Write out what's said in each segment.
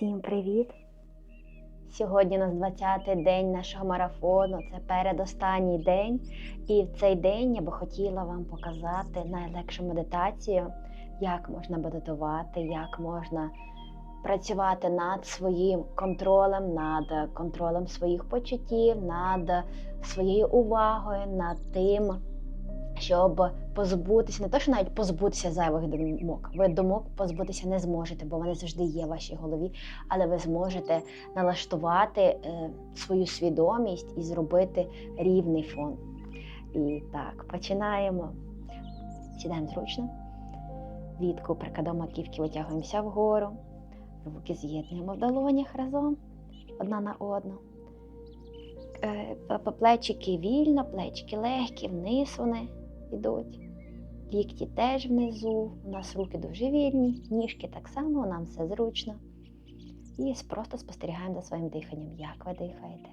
Всім привіт! Сьогодні у нас 20-й день нашого марафону. Це передостанній день. І в цей день я би хотіла вам показати найлегшу медитацію, як можна медитувати, як можна працювати над своїм контролем, над контролем своїх почуттів, над своєю увагою, над тим, щоб позбутися, не то, що навіть позбутися зайвих думок. Ви думок позбутися не зможете, бо вони завжди є в вашій голові, але ви зможете налаштувати е, свою свідомість і зробити рівний фон. І так, починаємо. Сідаємо зручно. Від куприка до маківки витягуємося вгору. Руки з'єднуємо в долонях разом одна на одну. Е, Плечики вільно, плечики легкі, вниз вони йдуть. Лікті теж внизу. У нас руки дуже вільні, ніжки так само, нам все зручно. І просто спостерігаємо за своїм диханням, як ви дихаєте.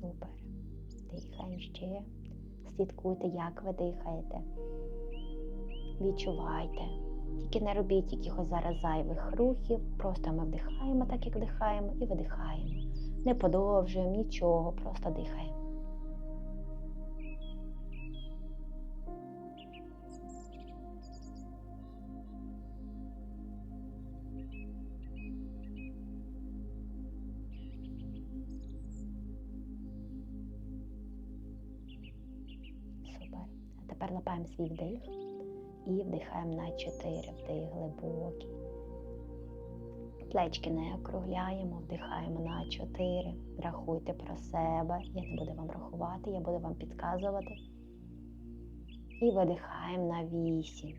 Супер. Дихаємо ще. Слідкуйте, як ви дихаєте. Відчувайте. Тільки не робіть якихось зараз зайвих рухів. Просто ми вдихаємо так, як вдихаємо, і видихаємо. Не подовжуємо нічого, просто дихаємо. А тепер лапаємо свій вдих і вдихаємо на 4. Вдих глибокий. Плечки не округляємо, вдихаємо на 4. Рахуйте про себе. Я не буду вам рахувати, я буду вам підказувати. І видихаємо на 8.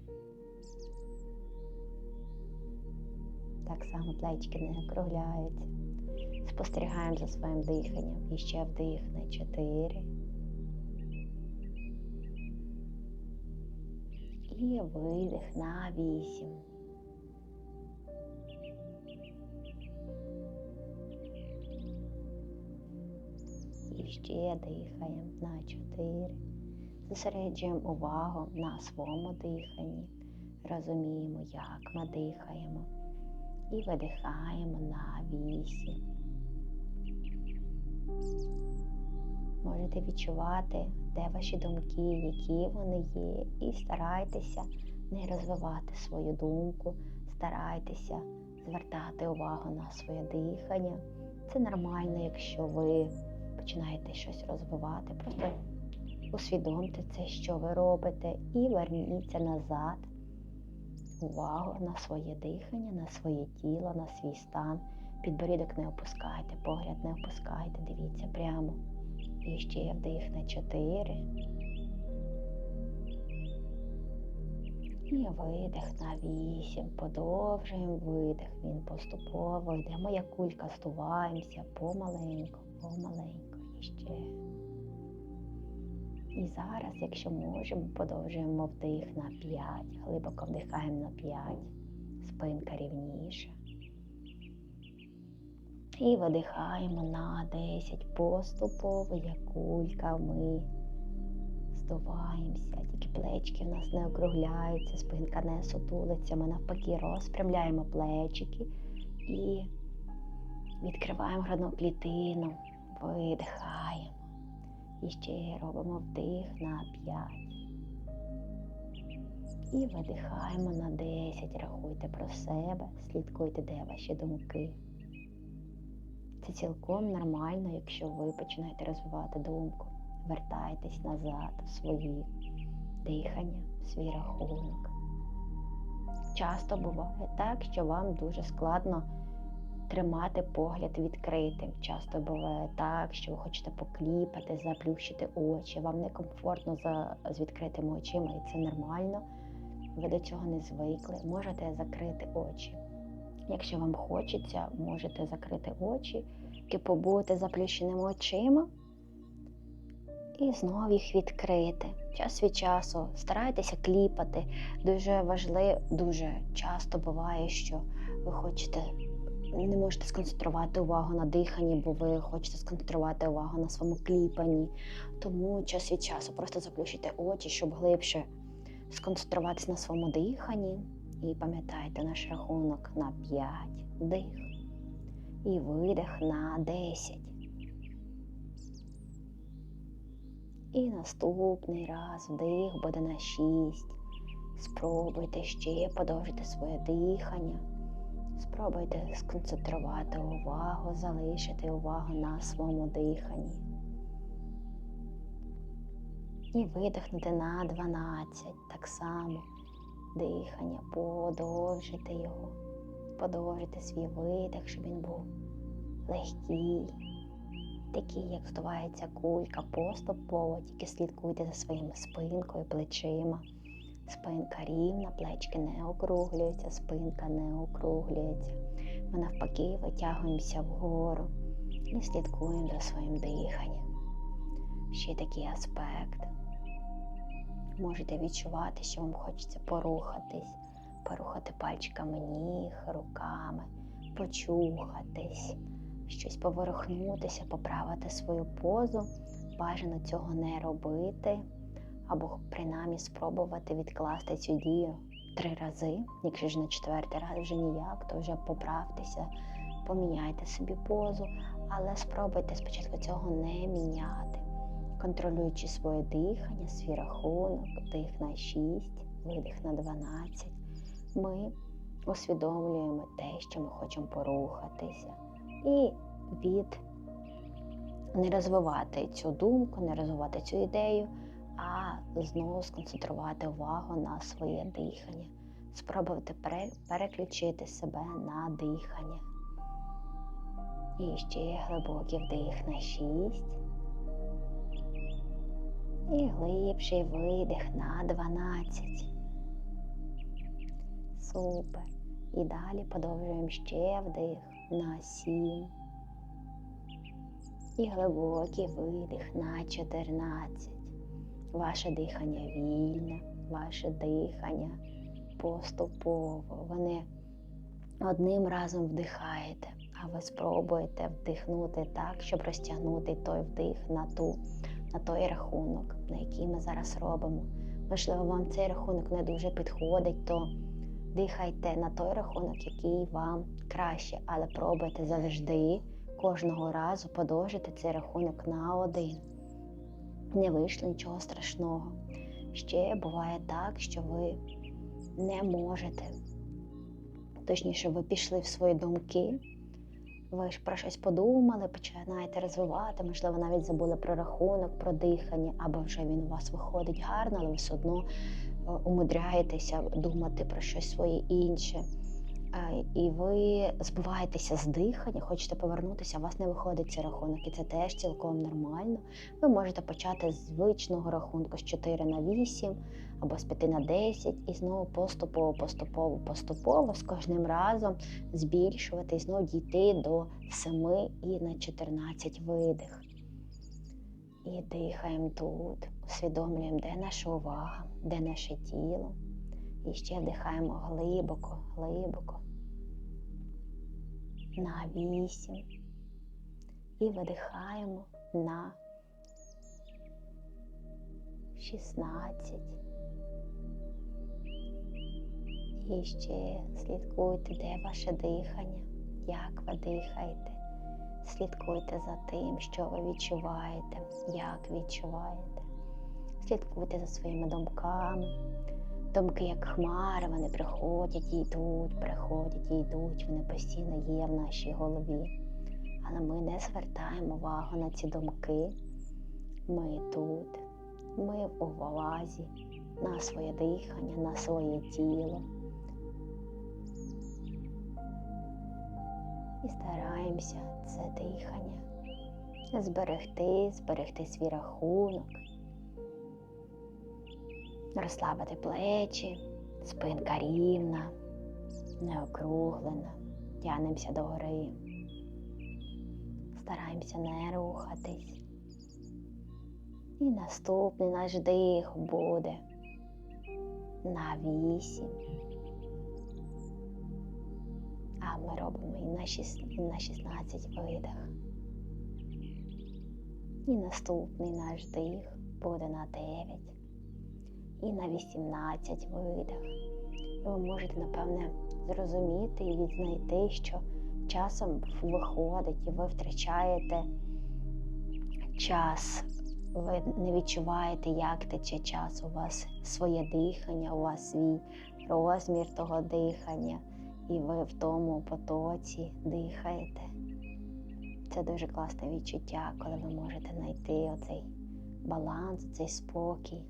Так само плечки не округляються. Спостерігаємо за своїм диханням. І ще вдих на 4. І видих на 8. І ще дихаємо на 4. Зосереджуємо увагу на своєму диханні. Розуміємо, як ми дихаємо. І видихаємо на 8. Можете відчувати, де ваші думки, які вони є, і старайтеся не розвивати свою думку, старайтеся звертати увагу на своє дихання. Це нормально, якщо ви починаєте щось розвивати. Просто усвідомте це, що ви робите, і верніться назад. Увагу на своє дихання, на своє тіло, на свій стан. Підборідок не опускайте, погляд не опускайте, дивіться прямо. І ще вдих на 4. І видих на 8. Подовжуємо видих. Він поступово йде. Моя кулька здуваємося помаленьку, помаленьку. І ще. І зараз, якщо можемо, подовжуємо вдих на 5. Глибоко вдихаємо на 5. Спинка рівніша. І видихаємо на 10 поступово, як кулька ми здуваємося, тільки плечки в нас не округляються, спинка не сутулиться, ми навпаки розпрямляємо плечики і відкриваємо грудну клітину, видихаємо. І ще робимо вдих на 5. І видихаємо на 10. Рахуйте про себе, слідкуйте, де ваші думки. Це цілком нормально, якщо ви починаєте розвивати думку. Вертайтесь назад в свої дихання, в свій рахунок. Часто буває так, що вам дуже складно тримати погляд відкритим. Часто буває так, що ви хочете покліпати, заплющити очі, вам некомфортно за, з відкритими очима, і це нормально. Ви до цього не звикли. Можете закрити очі. Якщо вам хочеться, можете закрити очі і побути заплющеними очима і знову їх відкрити. Час від часу старайтеся кліпати. Дуже важливо, дуже часто буває, що ви хочете не можете сконцентрувати увагу на диханні, бо ви хочете сконцентрувати увагу на своєму кліпанні. Тому час від часу просто заплющуйте очі, щоб глибше сконцентруватися на своєму диханні. І пам'ятайте наш рахунок на 5 дих. І видих на 10. І наступний раз вдих буде на 6. Спробуйте ще подовжити своє дихання. Спробуйте сконцентрувати увагу, залишити увагу на своєму диханні. І видихнути на 12. Так само дихання, подовжити його, подовжити свій видих, щоб він був легкий, такий, як здувається кулька, поступово, тільки слідкуйте за своїми спинкою, плечима. Спинка рівна, плечки не округлюються, спинка не округлюється. Ми навпаки витягуємося вгору і слідкуємо за своїм диханням. Ще такий аспект. Можете відчувати, що вам хочеться порухатись, порухати пальчиками ніг, руками, почухатись, щось поворухнутися, поправити свою позу. Бажано цього не робити або принаймні спробувати відкласти цю дію три рази. Якщо ж на четвертий раз вже ніяк, то вже поправтеся, поміняйте собі позу, але спробуйте спочатку цього не міняти, контролюючи своє дихання, свій рахунок, дих на 6, видих на 12. Ми усвідомлюємо те, що ми хочемо порухатися. І від не розвивати цю думку, не розвивати цю ідею а знову сконцентрувати увагу на своє дихання, спробувати переключити себе на дихання. І ще глибокий вдих на 6. І глибший видих на 12. Супер. І далі подовжуємо ще вдих на 7. І глибокий видих на 14. Ваше дихання вільне, ваше дихання поступово. Ви не одним разом вдихаєте, а ви спробуєте вдихнути так, щоб розтягнути той вдих на ту, на той рахунок, на який ми зараз робимо. Можливо, вам цей рахунок не дуже підходить, то дихайте на той рахунок, який вам краще, але пробуйте завжди кожного разу подовжити цей рахунок на один не вийшло нічого страшного. Ще буває так, що ви не можете. Точніше, ви пішли в свої думки, ви ж про щось подумали, починаєте розвивати, можливо, навіть забули про рахунок, про дихання, або вже він у вас виходить гарно, але ви все одно умудряєтеся думати про щось своє інше і ви збиваєтеся з дихання, хочете повернутися, у вас не виходить цей рахунок, і це теж цілком нормально. Ви можете почати з звичного рахунку з 4 на 8 або з 5 на 10, і знову поступово, поступово, поступово з кожним разом збільшувати і знову дійти до 7 і на 14 видих. І дихаємо тут, усвідомлюємо, де наша увага, де наше тіло. І ще вдихаємо глибоко, глибоко на вісім. І видихаємо на 16. І ще слідкуйте, де ваше дихання, як ви дихаєте. Слідкуйте за тим, що ви відчуваєте, як відчуваєте. Слідкуйте за своїми думками. Думки, як хмари, вони приходять і йдуть, приходять і йдуть, вони постійно є в нашій голові. Але ми не звертаємо увагу на ці думки. Ми тут, ми в увазі на своє дихання, на своє тіло. І стараємося це дихання зберегти, зберегти свій рахунок розслабити плечі, спинка рівна, не округлена, тянемося догори, стараємося не рухатись. І наступний наш дих буде на вісім. А ми робимо і на, і на 16 видих. І наступний наш дих буде на 9 і на 18 видих. І ви можете, напевне, зрозуміти і відзнайти, що часом виходить і ви втрачаєте час. Ви не відчуваєте, як тече час. У вас своє дихання, у вас свій розмір того дихання, і ви в тому потоці дихаєте. Це дуже класне відчуття, коли ви можете знайти оцей баланс, цей спокій,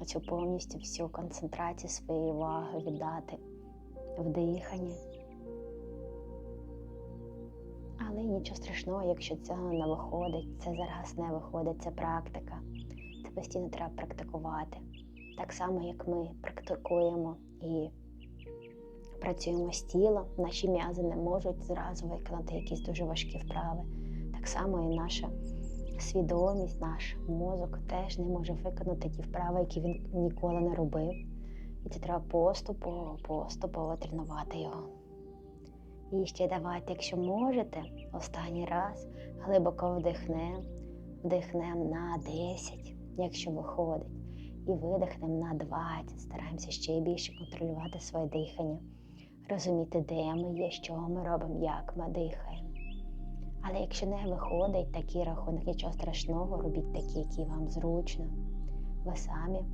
оцю повністю всю концентрацію своєї уваги віддати в диханні. Але нічого страшного, якщо цього не виходить, це зараз не виходить, це практика. Це постійно треба практикувати. Так само, як ми практикуємо і працюємо з тілом, наші м'язи не можуть зразу виконати якісь дуже важкі вправи. Так само і наша свідомість, наш мозок теж не може виконати ті вправи, які він ніколи не робив. І це треба поступово, поступово тренувати його. І ще давайте, якщо можете, останній раз глибоко вдихнемо, вдихнемо на 10, якщо виходить, і видихнемо на 20. Стараємося ще більше контролювати своє дихання, розуміти, де ми є, що ми робимо, як ми дихаємо. Але якщо не виходить такий рахунок, нічого страшного, робіть такі, які вам зручно. Ви самі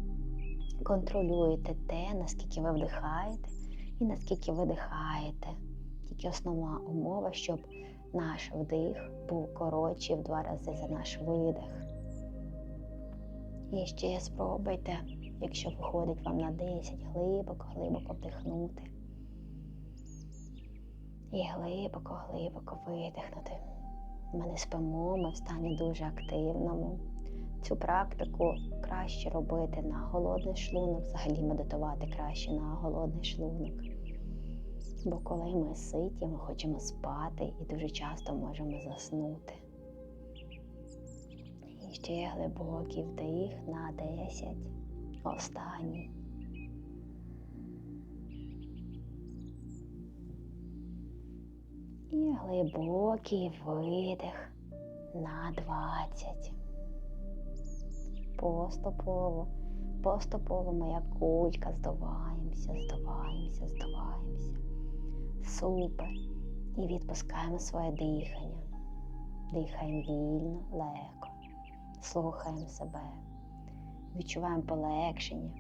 контролюєте те, наскільки ви вдихаєте і наскільки видихаєте. Тільки основна умова, щоб наш вдих був коротший в два рази за наш видих. І ще спробуйте, якщо виходить вам на 10, глибоко, глибоко вдихнути. І глибоко, глибоко видихнути. Ми не спимо, ми в стані дуже активному. Цю практику краще робити на голодний шлунок, взагалі медитувати краще на голодний шлунок. Бо коли ми ситі, ми хочемо спати і дуже часто можемо заснути. І ще глибокий вдих на 10. Останній. І глибокий видих на 20. Поступово, поступово ми як кулька здуваємося, здуваємося, здуваємося. Супер. І відпускаємо своє дихання. Дихаємо вільно, легко. Слухаємо себе. Відчуваємо полегшення.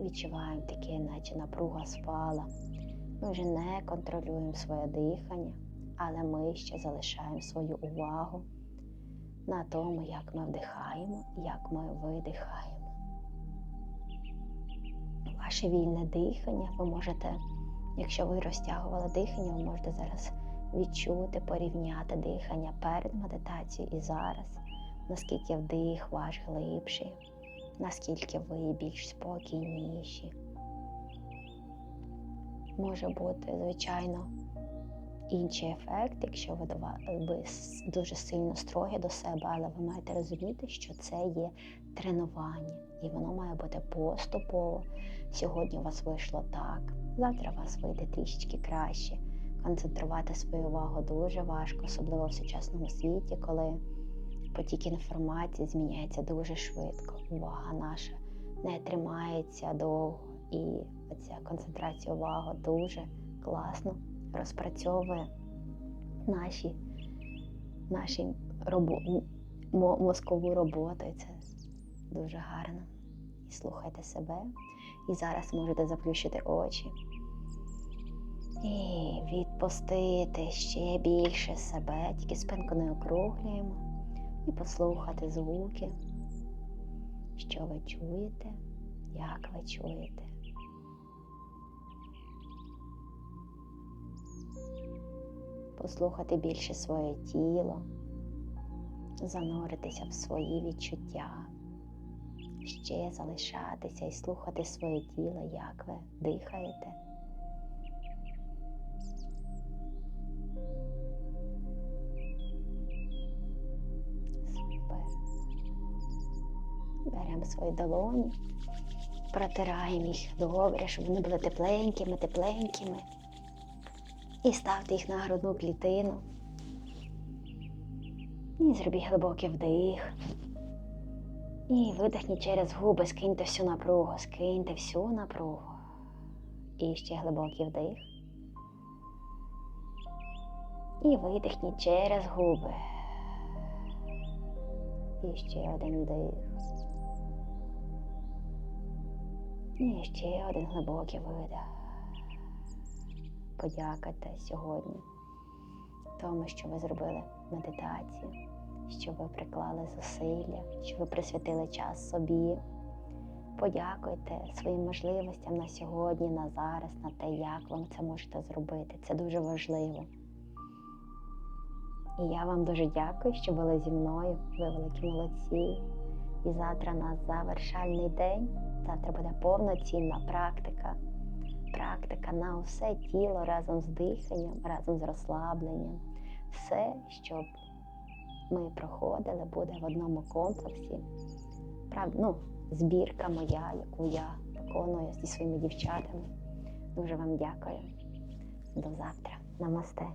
Відчуваємо таке, наче напруга спала. Ми вже не контролюємо своє дихання, але ми ще залишаємо свою увагу на тому, як ми вдихаємо як ми видихаємо. Ваше вільне дихання ви можете. Якщо ви розтягували дихання, ви можете зараз відчути, порівняти дихання перед медитацією і зараз, наскільки вдих ваш глибший, наскільки ви більш спокійніші. Може бути, звичайно, інший ефект, якщо ви, дуже сильно строгі до себе, але ви маєте розуміти, що це є тренування, і воно має бути поступово. Сьогодні у вас вийшло так. Завтра у вас вийде трішечки краще. Концентрувати свою увагу дуже важко, особливо в сучасному світі, коли потік інформації зміняється дуже швидко. Увага наша не тримається довго, і ця концентрація уваги дуже класно розпрацьовує наші, наші робо, мозкову роботу. І це дуже гарно. І слухайте себе. І зараз можете заплющити очі. І відпустити ще більше себе, тільки спинку не округлюємо. І послухати звуки, що ви чуєте, як ви чуєте. Послухати більше своє тіло, зануритися в свої відчуття ще залишатися і слухати своє тіло, як ви дихаєте. Супер. Беремо свої долоні, протираємо їх добре, щоб вони були тепленькими, тепленькими. І ставте їх на грудну клітину. І зробіть глибокий вдих. І видихніть через губи, скиньте всю напругу, скиньте всю напругу. І ще глибокий вдих. І видихніть через губи. І ще один вдих. І ще один глибокий видих. Подякуйте сьогодні тому, що ви зробили медитацію, що ви приклали зусилля, що ви присвятили час собі. Подякуйте своїм можливостям на сьогодні, на зараз, на те, як вам це можете зробити. Це дуже важливо. І я вам дуже дякую, що були зі мною. Ви великі молодці. І завтра у нас завершальний день. Завтра буде повноцінна практика. Практика на усе тіло разом з диханням, разом з розслабленням. Все, щоб ми проходили, буде в одному комплексі. Правда, ну, збірка моя, яку я виконую зі своїми дівчатами. Дуже вам дякую. До завтра. Намасте.